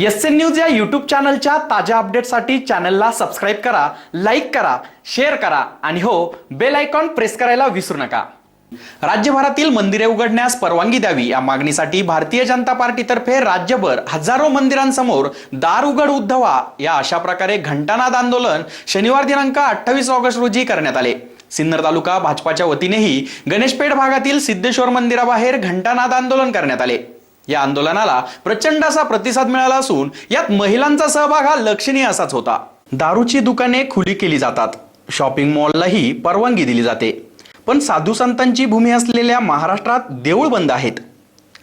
S N news या YouTube चॅनलच्या ताज्या अपडेटसाठी चॅनलला सबस्क्राईब करा लाईक करा शेअर करा आणि हो बेल आयकॉन प्रेस करायला विसरू नका. राज्यभरातील मंदिरे उघडण्यास परवानगी द्यावी या मागणीसाठी भारतीय जनता पार्टीतर्फे राज्यभर हजारो मंदिरांसमोर दार उघड उद्धवा या अशा प्रकारे घंटानाद आंदोलन शनिवार दिनांक अठ्ठावीस ऑगस्ट रोजी करण्यात आले. सिन्नर तालुका भाजपाच्या वतीनेही गणेशपेठ भागातील सिद्धेश्वर मंदिराबाहेर घंटानाद आंदोलन करण्यात आले. या आंदोलनाला प्रचंड असा प्रतिसाद मिळाला असून यात महिलांचा सहभाग हा लक्षणीय असाच होता. दारूची दुकाने खुली केली जातात. शॉपिंग मॉललाही परवानगी दिली जाते. पण साधू संतांची भूमी असलेल्या महाराष्ट्रात देऊळ बंद आहेत.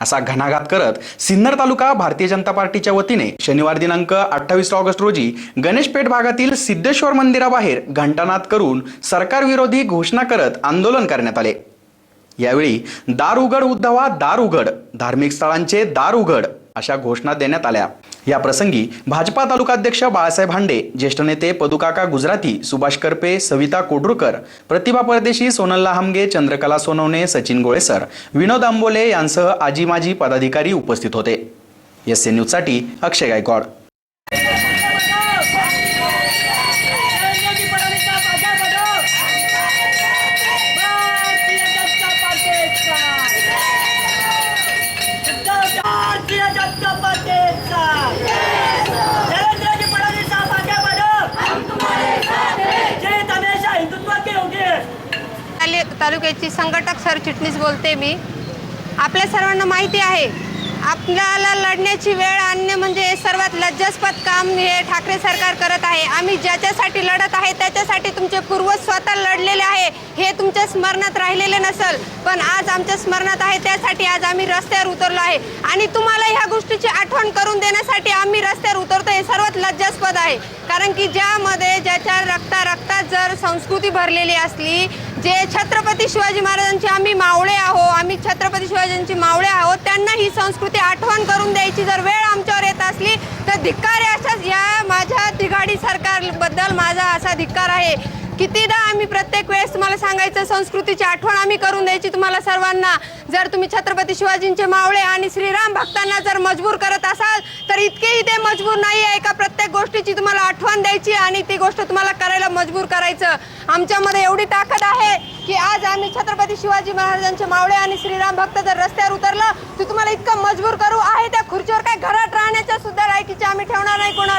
असा घणाघात करत सिन्नर तालुका भारतीय जनता पार्टीच्या वतीने शनिवार दिनांक अठ्ठावीस ऑगस्ट रोजी गणेशपेठ भागातील सिद्धेश्वर मंदिराबाहेर घंटानाद करून सरकारविरोधी घोषणा करत आंदोलन करण्यात आले. यावेळी दार उघड उद्धवा दार उघड धार्मिक स्थळांचे दार उघड अशा घोषणा देण्यात आल्या. या प्रसंगी भाजपा तालुकाध्यक्ष बाळासाहेब हांडे ज्येष्ठ नेते पदुकाका गुजराती सुभाष करपे सविता कोडरुकर प्रतिभा परदेशी सोनल्ला हमगे चंद्रकला सोनवणे सचिन गोळेसर विनोद आंबोले यांसह आजी माजी पदाधिकारी उपस्थित होते. एस एन न्यूजसाठी अक्षय गायकवाड. तालुक्याची संघटक सरचिटणीस बोलते मी. आपल्या सर्वांना माहिती आहे आपल्याला लढण्याची वेळ आणणे म्हणजे सर्वात लज्जास्पद काम हे ठाकरे सरकार करत आहे. आम्ही ज्याच्यासाठी लढत आहे त्याच्यासाठी तुमचे पूर्वज स्वतः लढलेले आहे हे तुमच्या स्मरणात राहिलेले नसल. पण आज आमच्या स्मरणात आहे त्यासाठी आज आम्ही रस्त्यावर उतरलो आहे. आणि तुम्हाला ह्या गोष्टीची आठवण करून देण्यासाठी आम्ही रस्त्यावर उतरतो हे सर्वात लज्जास्पद आहे. कारण की ज्यामध्ये ज्याच्या रक्ता रक्तात जर संस्कृती भरलेली असली जे छत्रपती शिवाजी महाराजांचे आम्ही मावळे आहो आम्ही छत्रपती शिवाजींची मावळे आहोत त्यांना ही संस्कृती आठवण करून द्यायची जर वेळ आमच्यावर येत असली तर धिक्कार अशाच या माझ्या तिघाडी सरकारबद्दल माझा असा धिक्कार आहे. कितीदा आम्ही प्रत्येक वेळेस तुम्हाला सांगायचं संस्कृतीची आठवण आम्ही करून द्यायची तुम्हाला सर्वांना. जर तुम्ही छत्रपती शिवाजींचे मावळे आणि श्रीराम भक्तांना जर मजबूर करत असाल तर इतकेही ते मजबूर नाही आहे का प्रत्येक गोष्टीची तुम्हाला आठवण द्यायची आणि ती गोष्ट तुम्हाला करायला मजबूर करायचं. आमच्यामध्ये एवढी ताकद आहे की आज आम्ही छत्रपती शिवाजी महाराजांचे मावळे आणि श्रीराम भक्त जर रस्त्यावर उतरलं तर तुम्हाला इतकं मजबूर करू. आहे त्या खुर्चीवर काय घरात राहण्याच्या सुद्धा लायकीचे आम्ही ठेवणार नाही कोणा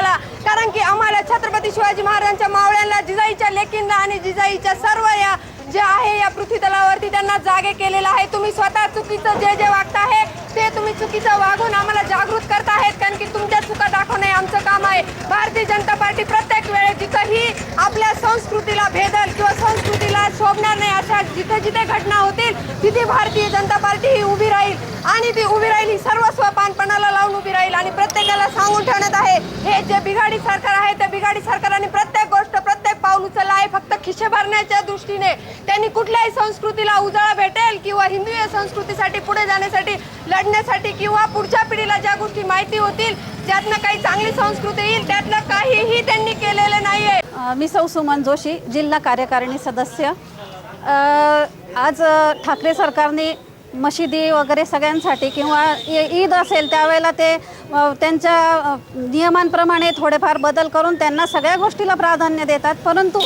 छत्रपती शिवाजी महाराजांच्या मावळ्यांना जिजाईच्या लेकींना आणि जिजाईच्या सर्व या जे आहे या पृथ्वी तलावरती त्यांना जागे केलेलं आहे. तुम्ही स्वतः चुकीचं जे जे वागता आहे ते तुम्ही चुकीचं वागून आम्हाला जागृत करत आहेत कारण की तुमच्या चुका दाखवणे आमचं काम आहे. भारतीय जनता पार्टी प्रत्येक वेळेस जिथंही आपल्या संस्कृतीला भेदल किंवा संस्कृतीला शोभणार नाही अशा जिथे जिथे घटना होतील तिथे भारतीय जनता पार्टी ही उभी राहील. आणि ती उभी राहील ही सर्वस्व पानपणाला लावून उभी राहील. आणि प्रत्येकाला सांगून ठेवण्यात आहे हे जे बिघाडी सरकार आहे त्या बिघाडी सरकारने प्रत्येक गोष्ट प्रत्येक पाऊल उचललं आहे फक्त खिशे भरण्याच्या दृष्टीने. त्यांनी कुठल्याही संस्कृतीला उजाळा भेटेल किंवा हिंदू या संस्कृतीसाठी पुढे जाण्यासाठी लढण्यासाठी किंवा पुढच्या पिढीला ज्या गोष्टी माहिती होतील ज्यातनं काही चांगली संस्कृती येईल त्यातलं काहीही त्यांनी केलेलं नाही आहे मी सौ सुमन जोशी जिल्हा कार्यकारिणी सदस्य. आज ठाकरे सरकारने मशिदी वगैरे सगळ्यांसाठी किंवा ईद असेल त्यावेळेला ते त्यांच्या नियमांप्रमाणे थोडेफार बदल करून त्यांना सगळ्या गोष्टीला प्राधान्य देतात. परंतु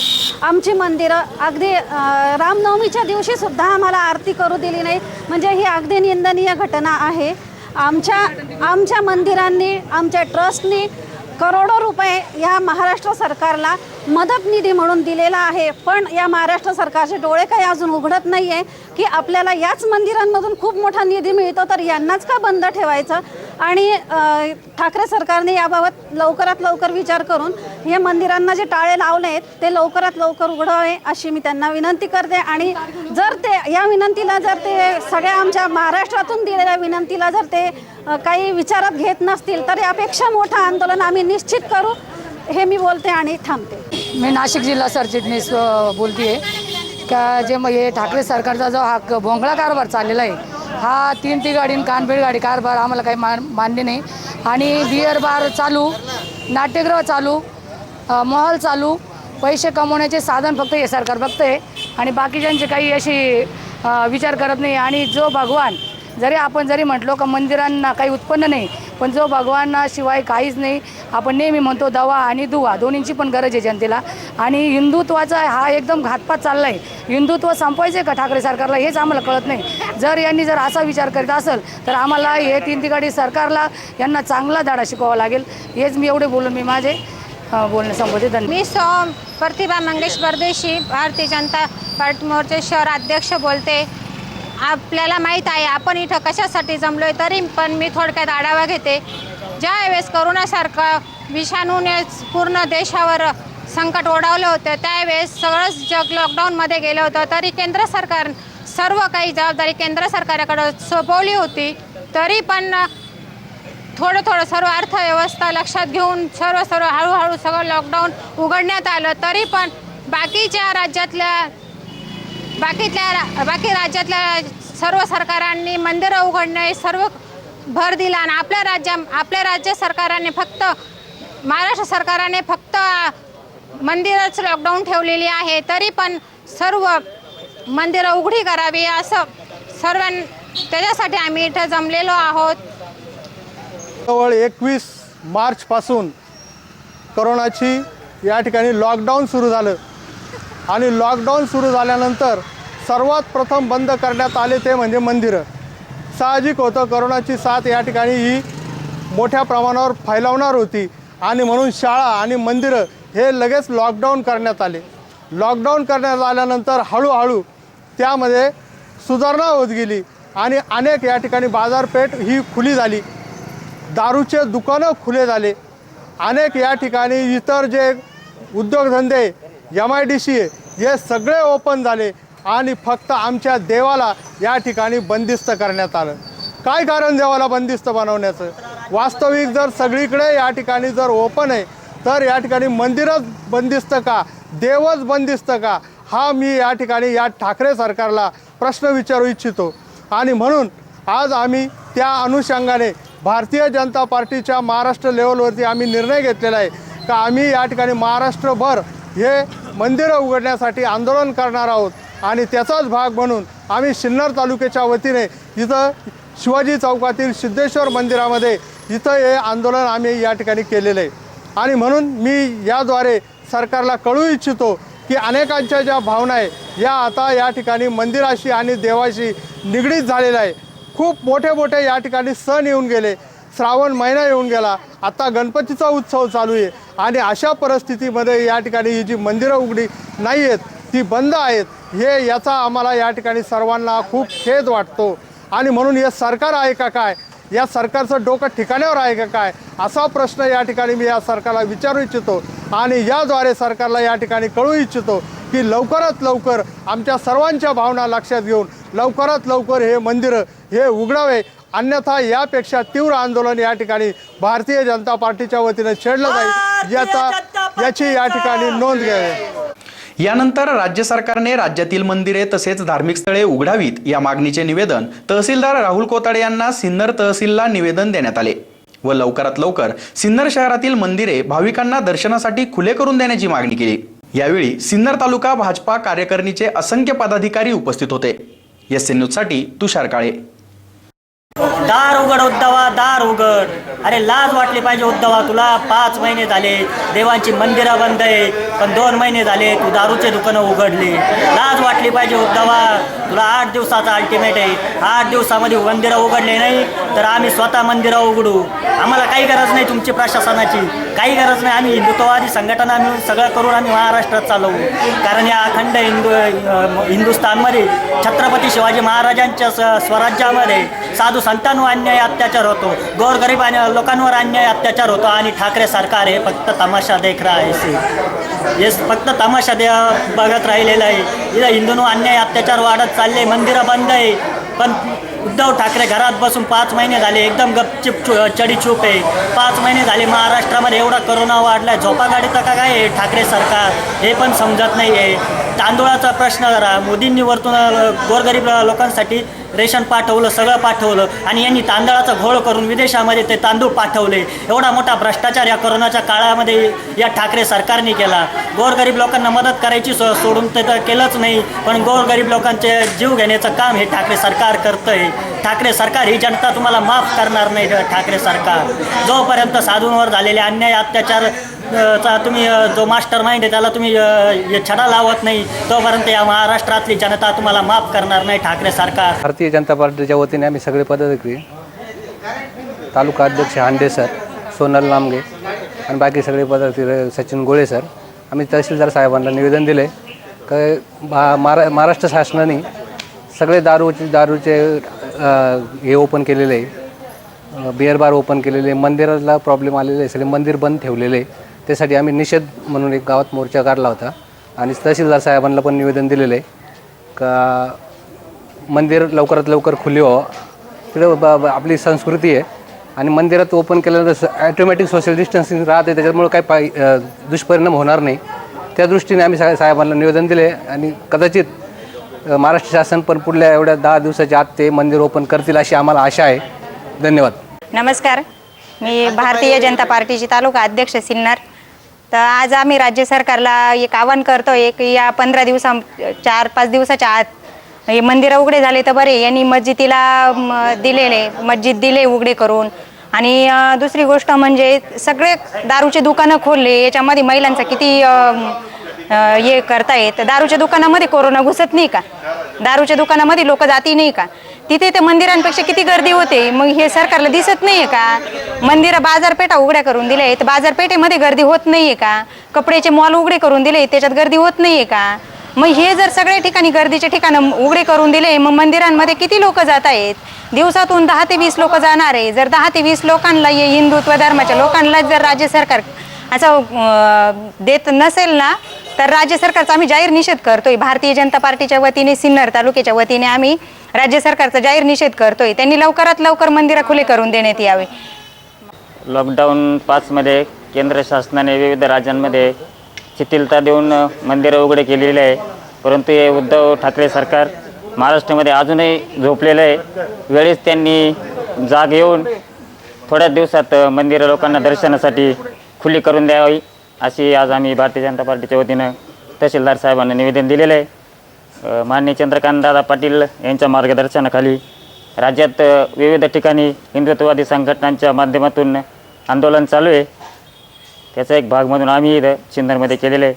आमची मंदिरं अगदी रामनवमीच्या दिवशीसुद्धा आम्हाला आरती करू दिली नाही. म्हणजे ही अगदी निंदनीय घटना आहे. आमच्या आमच्या मंदिरांनी आमच्या ट्रस्टनी करोडो रुपये ह्या महाराष्ट्र सरकारला मदत निधी म्हणून दिलेला आहे. पण या महाराष्ट्र सरकारचे डोळे काही अजून उघडत नाही आहे की आपल्याला याच मंदिरांमधून खूप मोठा निधी मिळतो तर यांनाच का बंद ठेवायचं? आणि ठाकरे सरकारने याबाबत लवकरात लवकर विचार करून हे मंदिरांना जे टाळे लावले आहेत ते लवकरात लवकर उघडावे अशी मी त्यांना विनंती करते. आणि जर ते या विनंतीला जर ते सगळ्या आमच्या महाराष्ट्रातून दिलेल्या विनंतीला जर ते काही विचारात घेत नसतील तर यापेक्षा मोठं आंदोलन आम्ही निश्चित करू. हे मी बोलते आणि थांबते. मी नाशिक जिल्हा सरचिटणीस बोलते आहे का जे मग हे ठाकरे सरकारचा जो हा क- भोंगळा कारभार चाललेला आहे हा तीन ती गाडी आणि गाडी कारभार आम्हाला काही मान मान्य नाही. आणि बिअर बार चालू नाट्यगृह चालू मॉल चालू पैसे कमवण्याचे साधन फक्त हे सरकार बघतंय. आणि बाकीच्यांचे काही अशी विचार करत नाही. आणि जो भगवान जरी आपण जरी म्हटलो का मंदिरांना काही उत्पन्न नाही पण जो भगवानाशिवाय काहीच नाही आपण नेहमी म्हणतो दवा आणि दुवा दोन्हींची पण गरज आहे जनतेला. आणि हिंदुत्वाचा हा एकदम घातपात चालला आहे हिंदुत्व संपवायचे का ठाकरे सरकारला हेच आम्हाला कळत नाही. जर यांनी जर असा विचार करीत असेल तर आम्हाला हे तीन तिघाडी सरकारला यांना चांगला धडा शिकवावा लागेल. हेच मी एवढे बोलून मी माझे बोलणं बोलणे संबोधित मी सोम प्रतिभा मंगेश परदेशी भारतीय जनता पार्टी मोर्चे शहर अध्यक्ष बोलते. आपल्याला माहीत आहे आपण इथं कशासाठी जमलो आहे तरी पण मी थोडक्यात आढावा घेते. ज्यावेळेस करोनासारखा विषाणूने पूर्ण देशावर संकट ओढावलं होतं त्यावेळेस सगळंच जग लॉकडाऊनमध्ये गेलं होतं. तरी केंद्र सरकार सर्व काही जबाबदारी केंद्र सरकारकडं सोपवली होती. तरी पण थोडं थोडं सर्व अर्थव्यवस्था लक्षात घेऊन सर्व सर्व हळूहळू सगळं लॉकडाऊन उघडण्यात आलं. तरी पण बाकीच्या राज्यातल्या बाकीतल्या रा- बाकी राज्यातल्या सर्व सरकारांनी मंदिरं उघडणे सर्व भर दिला आणि आपल्या राज्या आपल्या राज्य सरकाराने फक्त महाराष्ट्र सरकारने फक्त मंदिरच लॉकडाऊन ठेवलेली आहे तरी पण सर्व मंदिरं उघडी करावी असं सर्वां त्याच्यासाठी आम्ही इथं जमलेलो आहोत. जवळ एकवीस मार्चपासून करोनाची या ठिकाणी लॉकडाऊन सुरू झालं. आणि लॉकडाऊन सुरू झाल्यानंतर सर्वात प्रथम बंद करण्यात आले ते म्हणजे मंदिरं. साहजिक होतं करोनाची साथ या ठिकाणी ही मोठ्या प्रमाणावर फैलावणार होती. आणि म्हणून शाळा आणि मंदिरं हे लगेच लॉकडाऊन करण्यात आले. लॉकडाऊन करण्यात आल्यानंतर हळूहळू त्यामध्ये सुधारणा होत गेली आणि अनेक या ठिकाणी बाजारपेठ ही खुली झाली. दारूचे दुकानं खुले झाले. अनेक या ठिकाणी इतर जे उद्योगधंदे एम आय डी सी हे सगळे ओपन झाले. आणि फक्त आमच्या देवाला या ठिकाणी बंदिस्त करण्यात आलं. काय कारण देवाला बंदिस्त बनवण्याचं? वास्तविक जर सगळीकडे या ठिकाणी जर ओपन आहे तर या ठिकाणी मंदिरच बंदिस्त का? देवच बंदिस्त का? हा मी या ठिकाणी या ठाकरे सरकारला प्रश्न विचारू इच्छितो. आणि म्हणून आज आम्ही त्या अनुषंगाने भारतीय जनता पार्टीच्या महाराष्ट्र लेवलवरती आम्ही निर्णय घेतलेला आहे का आम्ही या ठिकाणी महाराष्ट्रभर हे मंदिरं उघडण्यासाठी आंदोलन करणार आहोत? आणि त्याचाच भाग म्हणून आम्ही सिन्नर तालुक्याच्या वतीने इथं शिवाजी चौकातील सिद्धेश्वर मंदिरामध्ये इथं हे आंदोलन आम्ही या ठिकाणी केलेलं. आहे आणि म्हणून मी याद्वारे सरकारला कळू इच्छितो की अनेकांच्या ज्या भावना आहे या आता या ठिकाणी मंदिराशी आणि देवाशी निगडीत झालेल्या आहे. खूप मोठे मोठे या ठिकाणी सण येऊन गेले. श्रावण महिना येऊन गेला. आता गणपतीचा उत्सव चालू आहे. आणि अशा परिस्थितीमध्ये या ठिकाणी ही जी मंदिरं उघडी नाही आहेत ती बंद आहेत हे याचा आम्हाला या ठिकाणी सर्वांना खूप खेद वाटतो. आणि म्हणून हे सरकार आहे का काय? या सरकारचं डोकं ठिकाण्यावर आहे का काय? असा प्रश्न या ठिकाणी मी या सरकारला विचारू इच्छितो. आणि याद्वारे सरकारला या ठिकाणी कळू इच्छितो की लवकरात लवकर आमच्या सर्वांच्या भावना लक्षात घेऊन लवकरात लवकर हे मंदिरं हे उघडावे. अन्यथा यापेक्षा तीव्र आंदोलन या ठिकाणी भारतीय जनता पार्टीच्या वतीने छेडलं जाईल. याचा याची या ठिकाणी नोंद घ्यावी. यानंतर राज्य सरकारने राज्यातील मंदिरे तसेच धार्मिक स्थळे उघडावीत. या मागणीचे निवेदन तहसीलदार राहुल कोताडे यांना सिन्नर तहसीलला निवेदन देण्यात आले व लवकरात लवकर सिन्नर शहरातील मंदिरे भाविकांना दर्शनासाठी खुले करून देण्याची मागणी केली. यावेळी सिन्नर तालुका भाजपा कार्यकारिणीचे असंख्य पदाधिकारी उपस्थित होते. एस एन न्यूजसाठी तुषार काळे. दार उघड उद्धवा दार उघड. अरे लाज वाटली पाहिजे उद्धवा तुला. पाच महिने झाले देवांची मंदिरं बंद आहे पण दोन महिने झाले तू दारूचे दुकानं उघडली. लाज वाटली पाहिजे उद्धवा. तुला आठ दिवसाचा अल्टिमेट आहे. आठ दिवसामध्ये मंदिरं उघडले नाही तर आम्ही स्वतः मंदिरं उघडू. आम्हाला काही गरज नाही तुमची प्रशासनाची. काही गरज नाही. आम्ही हिंदुत्ववादी संघटना मिळून सगळं करून आम्ही महाराष्ट्रात चालवू. कारण या अखंड हिंदू हिंदुस्थानमध्ये छत्रपती शिवाजी महाराजांच्या स्वराज्यामध्ये साधू संतांवर अन्याय अत्याचार होतो. गोरगरीब आणि लोकांवर अन्याय अत्याचार होतो. आणि ठाकरे सरकार हे फक्त तमाशा देख रहा आहे हे फक्त तमाशा दे बघत राहिलेलं आहे. इथं हिंदूंवर अन्याय अत्याचार वाढत चालले. मंदिरं बंद आहे. पण उद्धव ठाकरे घरात बसून पाच महिने झाले. एकदम गपचिप चु- चडीचूप आहे. पाच महिने झाले. महाराष्ट्रामध्ये एवढा करोना वाढलाय. झोपागाडीचं का काय आहे? ठाकरे सरकार हे पण समजत नाही आहे तांदूळाचा प्रश्न जरा मोदींनी वरतून गोरगरीब लोकांसाठी रेशन पाठवलं सगळं पाठवलं आणि यांनी तांदळाचा घोळ करून विदेशामध्ये ते तांदूळ पाठवले. एवढा मोठा भ्रष्टाचार या कोरोनाच्या काळामध्ये या ठाकरे सरकारने केला. गोरगरीब लोकांना मदत करायची सो सोडून ते तर केलंच नाही पण गोरगरीब लोकांचे जीव घेण्याचं काम हे ठाकरे सरकार करतंय. ठाकरे सरकार ही जनता तुम्हाला माफ करणार नाही ठाकरे सरकार. जोपर्यंत साधूंवर झालेले अन्याय अत्याचार चा तुम्ही जो मास्टर माइंड आहे त्याला तुम्ही छडा लावत नाही. तोपर्यंत या महाराष्ट्रातली जनता तुम्हाला माफ करणार नाही ठाकरे सरकार. भारतीय जनता पार्टीच्या वतीने आम्ही सगळे पदाधिकारी तालुका अध्यक्ष हांडे सर सोनल नामगे आणि बाकी सगळे पदाधिकारी सचिन गोळे सर आम्ही तहसीलदार साहेबांना निवेदन दिले का भा महारा महाराष्ट्र शासनाने सगळे दारूचे दारूचे हे ओपन केलेले आहे. बिअर बार ओपन केलेले मंदिराला प्रॉब्लेम आलेले आहे. सगळे मंदिर बंद ठेवलेले आहे. त्यासाठी आम्ही निषेध म्हणून एक गावात मोर्चा काढला होता. आणि तहसीलदार साहेबांना पण निवेदन दिलेलं आहे का मंदिर लवकरात लवकर खुले व्हावं. तिकडं ब ब- आपली संस्कृती आहे. आणि मंदिरात ओपन केल्यानंतर ॲटोमॅटिक सोशल डिस्टन्सिंग राहते. त्याच्यामुळे काही पाय अ, दुष्परिणाम होणार नाही. त्या दृष्टीने आम्ही सा साहेबांना निवेदन दिले आणि कदाचित अ, महाराष्ट्र शासन पण पुढल्या एवढ्या दहा दिवसाच्या आत ते मंदिर ओपन करतील अशी आम्हाला आशा आहे. धन्यवाद. नमस्कार. मी भारतीय जनता पार्टीची तालुका अध्यक्ष सिन्नर. तर आज आम्ही राज्य सरकारला एक आवाहन करतो एक या पंधरा दिवसा चार पाच दिवसाच्या आत हे मंदिरं उघडे झाले तर बरे. यांनी मस्जिदीला दिलेले मस्जिद दिले उघडे करून. आणि दुसरी गोष्ट म्हणजे सगळे दारूचे दुकानं खोलले. याच्यामध्ये महिलांचा किती हे करतायत. दारूच्या दुकानामध्ये कोरोना घुसत नाही का? दारूच्या दुकानामध्ये लोक जाती नाही का? तिथे ते मंदिरांपेक्षा किती गर्दी होते? मग हे सरकारला दिसत नाहीये का? मंदिरं बाजारपेठा उघड्या करून दिल्या आहेत. बाजारपेठेमध्ये गर्दी होत नाहीये का? कपड्याचे मॉल उघडे करून दिले त्याच्यात गर्दी होत नाहीये का? मग हे जर सगळ्या ठिकाणी गर्दीचे ठिकाणं उघडे करून दिले मग मंदिरांमध्ये किती लोक जात आहेत? दिवसातून दहा ते वीस लोक जाणार आहे. जर दहा ते वीस लोकांना हे हिंदुत्व धर्माच्या लोकांना जर राज्य सरकार असं देत नसेल ना तर राज्य सरकारचा आम्ही जाहीर निषेध करतोय. भारतीय जनता पार्टीच्या वतीने सिन्नर तालुक्याच्या वतीने आम्ही राज्य सरकारचा जाहीर निषेध करतोय. त्यांनी लवकरात लवकर मंदिरं खुले करून देण्यात यावे. लॉकडाऊन पाचमध्ये केंद्र शासनाने विविध राज्यांमध्ये शिथिलता देऊन मंदिरं उघडे केलेली आहे. परंतु हे उद्धव ठाकरे सरकार महाराष्ट्रामध्ये अजूनही झोपलेलं आहे. वेळेस त्यांनी जाग येऊन थोड्याच दिवसात मंदिरं लोकांना दर्शनासाठी खुली करून द्यावी. अशी आज आम्ही भारतीय जनता पार्टीच्या वतीनं तहसीलदार साहेबांना निवेदन दिलेलं आहे. अ, माननीय चंद्रकांतदादा पाटील यांच्या मार्गदर्शनाखाली राज्यात विविध ठिकाणी हिंदुत्ववादी संघटनांच्या माध्यमातून आंदोलन चालू आहे. त्याचा एक भाग म्हणून आम्ही इथं सिन्नरमध्ये केलेलं आहे.